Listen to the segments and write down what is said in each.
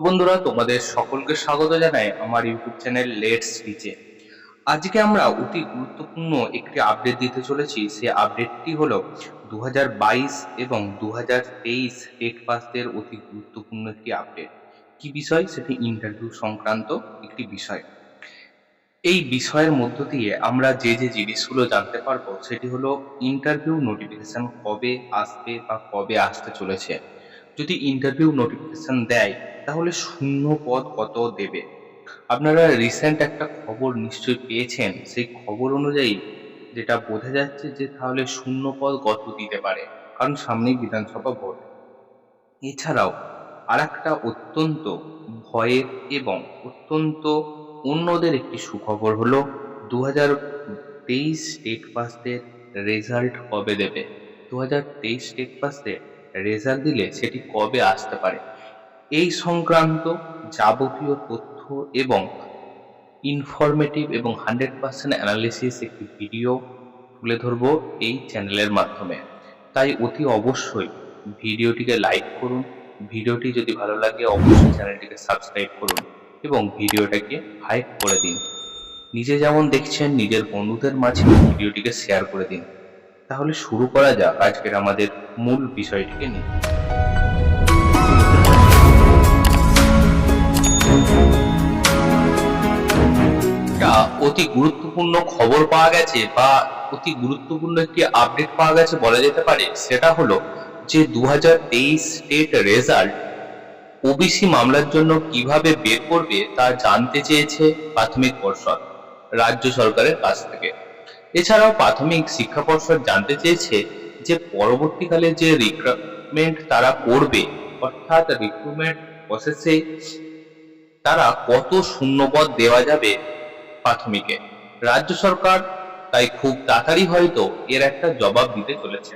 বন্ধুরা, তোমাদের সকলকে স্বাগত জানাই আমার ইউটিউব চ্যানেল লেটস স্পিচে আজকে আমরা অতি গুরুত্বপূর্ণ একটি আপডেট দিতে চলেছি। সেই আপডেটটি হলো দু হাজার বাইশ এবং দু হাজার তেইশ টেট পাসদের অতি গুরুত্বপূর্ণ একটি আপডেট কি বিষয়? সেটি ইন্টারভিউ সংক্রান্ত একটি বিষয়। এই বিষয়ের মধ্য দিয়ে আমরা যে যে জিনিসগুলো জানতে পারব, সেটি হলো ইন্টারভিউ নোটিফিকেশন কবে আসবে বা কবে আসতে চলেছে। যদি ইন্টারভিউ নোটিফিকেশন দেয়, তাহলে শূন্য পদ কত দেবে? আপনারা রিসেন্ট একটা খবর নিশ্চয়ই পেয়েছেন। সেই খবর অনুযায়ী যেটা বোঝা যাচ্ছে যে তাহলে শূন্য পদ কত দিতে পারে, কারণ সামনেই বিধানসভা ভোট। এছাড়াও আর একটা অত্যন্ত ভয়ের এবং অত্যন্ত অন্যদের একটি সুখবর হলো দু হাজার তেইশ স্টেট পাসদের রেজাল্ট কবে দেবে? দু হাজার তেইশ স্টেট পাসদের রেজাল্ট দিলে সেটি কবে আসতে পারে? এই সংক্রান্ত যাবতীয় তথ্য এবং ইনফরমেটিভ এবং হান্ড্রেড পার্সেন্ট অ্যানালিসিস একটি ভিডিও তুলে ধরবো এই চ্যানেলের মাধ্যমে। তাই অতি অবশ্যই ভিডিওটিকে লাইক করুন ভিডিওটি যদি ভালো লাগে অবশ্যই চ্যানেলটিকে সাবস্ক্রাইব করুন এবং ভিডিওটাকে হাইপ করে দিন। নিজে যেমন দেখছেন, নিজের বন্ধুদের মাঝে ভিডিওটিকে শেয়ার করে দিন। তাহলে শুরু করা যাক আজকের আমাদের মূল বিষয়টিকে নিয়ে। অতি গুরুত্বপূর্ণ খবর পাওয়া গেছে বা অতি গুরুত্বপূর্ণ একটি আপডেট পাওয়া গেছে বলা যেতে পারে, সেটা হলো যে দু স্টেট রেজাল্ট ওবিসি মামলার জন্য কীভাবে বের করবে তা জানতে চেয়েছে প্রাথমিক পর্ষদ, রাজ্য সরকারের কাছ থেকে। এছাড়াও প্রাথমিক শিক্ষা পর্ষদ জানতে চেয়েছে যে পরবর্তীকালে যে রিক্রুটমেন্ট তারা করবে, অর্থাৎ রিক্রুটমেন্ট প্রসেসে তারা কত শূন্যপদ দেওয়া যাবে প্রাথমিকে। রাজ্য সরকার তাই খুব তাড়াতাড়ি হয়তো এর একটা জবাব দিতে চলেছে।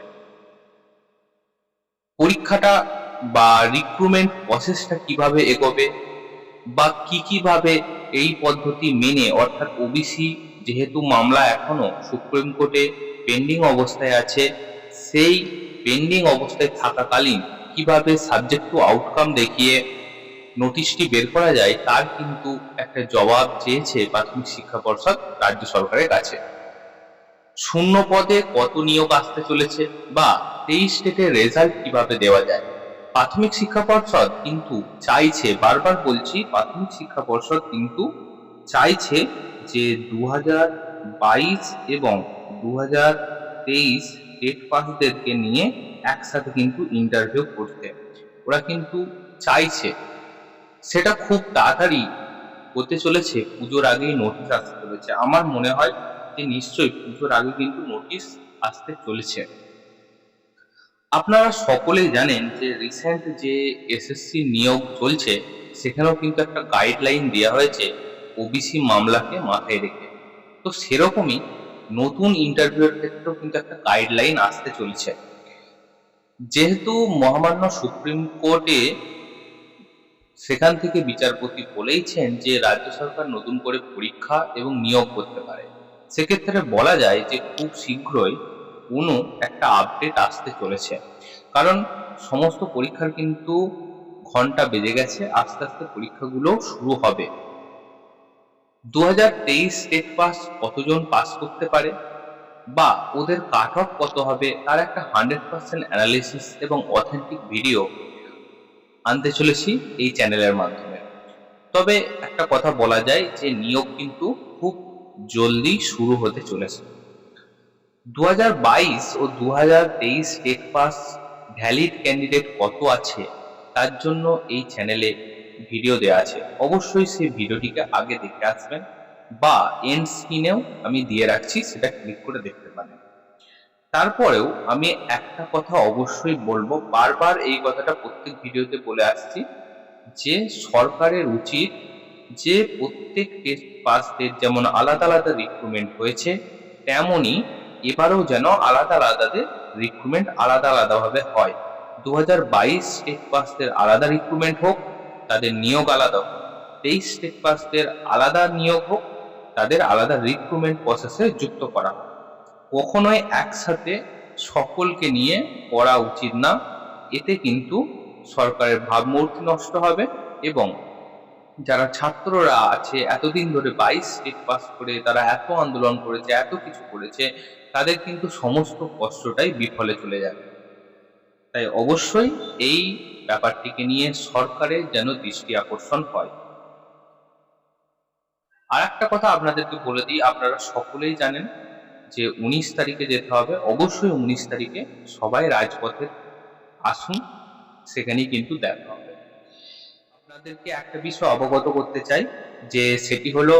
পরীক্ষাটা বা রিক্রুটমেন্ট প্রসেসটা কীভাবে এগোবে বা কি কীভাবে এই পদ্ধতি মেনে, অর্থাৎ ওবিসি যেহেতু মামলা এখনও সুপ্রিম কোর্টে পেন্ডিং অবস্থায় আছে সেই পেন্ডিং অবস্থায় থাকাকালীন কীভাবে সাবজেক্ট টু আউটকাম দেখিয়ে নোটিশটি বের করা যায়, তার কিন্তু একটা জবাব চেয়েছে প্রাথমিক শিক্ষা পর্ষদ রাজ্য সরকারের কাছে। শূন্য পদে কত নিয়োগ আসতে চলেছে বা তেইশ স্টেটের রেজাল্ট কীভাবে দেওয়া যায়? প্রাথমিক শিক্ষা পর্ষদ কিন্তু চাইছে, বারবার বলছি, প্রাথমিক শিক্ষা পর্ষদ কিন্তু চাইছে যে দু বাইশ এবং দু তেইশ স্টেট পাসদেরকে নিয়ে একসাথে কিন্তু ইন্টারভিউ করতে। ওরা কিন্তু চাইছে। সেটা খুব তাড়াতাড়ি হতে চলেছে। পুজোর আগেই নোটিশ আসতে চলেছে। আমার মনে হয় যে নিশ্চয়ই পুজোর আগে কিন্তু নোটিশ আসতে চলেছে। আপনারা সকলেই জানেন যে রিসেন্ট যে এসএসসি নিয়োগ চলছে, সেখানেও কিন্তু একটা গাইডলাইন দেওয়া হয়েছে ওবিসি মামলাকে মাথায় রেখে। তো সেরকমই নতুন ইন্টারভিউর ক্ষেত্রেও কিন্তু একটা গাইডলাইন আসতে চলেছে। যেহেতু মহামান্য সুপ্রিম কোর্টে সেখান থেকে বিচারপতি বলেইছেন যে, রাজ্য সরকার নতুন করে পরীক্ষা এবং নিয়োগ করতে পারে। সেক্ষেত্রে বলা যায় যে, খুব শীঘ্রই কোনো একটা আপডেট আসতে চলেছে। কারণ সমস্ত পরীক্ষার কিন্তু ঘণ্টা বেজে গেছে, আস্তে আস্তে পরীক্ষাগুলো শুরু হবে। দু হাজার তেইশ স্টেট পাস কতজন পাস করতে পারে বা ওদের কাট অফ কত হবে তার একটা হান্ড্রেড পার্সেন্ট অ্যানালিসিস এবং অথেন্টিক ভিডিও আনতে চলেছি এই চ্যানেলের মাধ্যমে। তবে একটা কথা বলা যায় যে নিয়োগ কিন্তু খুব জলদি শুরু হতে চলেছে। দু হাজার বাইশ ও দু স্টেট পাস ভ্যালিড ক্যান্ডিডেট কত আছে তার জন্য এই চ্যানেলে ভিডিও দেওয়া আছে, অবশ্যই সেই ভিডিওটিকে আগে দেখে আসবেন বা এন্ড স্ক্রিনেও আমি দিয়ে রাখছি, সেটা ক্লিক করে দেখতে পারেন। তারপরেও আমি একটা কথা অবশ্যই বলব, বারবার এই কথাটা প্রত্যেক ভিডিওতে বলে আসছি যে সরকারের উচিত যে প্রত্যেক টেস্ট পাসদের যেমন আলাদা আলাদা রিক্রুটমেন্ট হয়েছে তেমনই এবারেও যেন আলাদা আলাদাদের রিক্রুটমেন্ট আলাদা আলাদাভাবে হয়। দু হাজার বাইশ স্টেট পাসদের আলাদা রিক্রুটমেন্ট হোক তাদের নিয়োগ আলাদা হোক। তেইশ স্টেট পাসদের আলাদা নিয়োগ হোক, তাদের আলাদা রিক্রুটমেন্ট প্রসেসে যুক্ত করা কখনোই একসাথে সকলকে নিয়ে করা উচিত না। এতে কিন্তু সরকারের ভাবমূর্তি নষ্ট হবে এবং যারা ছাত্ররা আছে, এতদিন ধরে বাইশ স্টেট পাস করে, তারা এত আন্দোলন করেছে, এত কিছু করেছে, তাদের কিন্তু সমস্ত কষ্টটাই বিফলে চলে যাবে। তাই অবশ্যই এই ব্যাপারটিকে নিয়ে সরকারের যেন দৃষ্টি আকর্ষণ হয়। আর একটা কথা আপনাদেরকে বলে দিই, আপনারা সকলেই জানেন যে উনিশ তারিখে যেতে হবে। অবশ্যই উনিশ তারিখে সবাই রাজপথে আসুন, সেখানেই কিন্তু দেখা হবে। আপনাদেরকে একটা বিষয় অবগত করতে চাই, যে সেটি হলো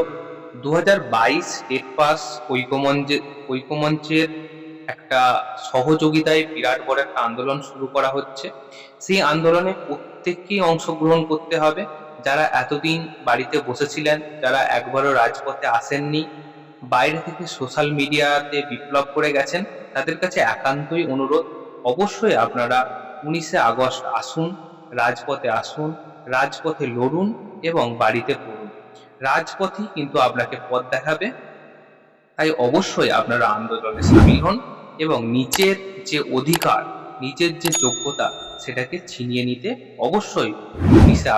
দু হাজার বাইশ স্টেট পাস ঐক্যমঞ্চের ঐক্যমঞ্চের একটা সহযোগিতায় বিরাট বড় একটা আন্দোলন শুরু করা হচ্ছে। সেই আন্দোলনে প্রত্যেককেই অংশগ্রহণ করতে হবে। যারা এতদিন বাড়িতে বসেছিলেন, যারা একবারও রাজপথে আসেননি, বাইরে থেকে সোশ্যাল মিডিয়াতে বিপ্লব করে গেছেন, তাদের কাছে একান্তই অনুরোধ, অবশ্যই আপনারা উনিশে আগস্ট আসুন, রাজপথে আসুন, রাজপথে লড়ুন এবং বাড়িতে পড়ুন। রাজপথই কিন্তু আপনাকে পথ দেখাবে। তাই অবশ্যই আপনারা আন্দোলনে সামিল হন। এবং নিচের যে অধিকার নিচের যে যোগ্যতা সেটাকে ছিনিয়ে নিতে অবশ্যই আগস্ট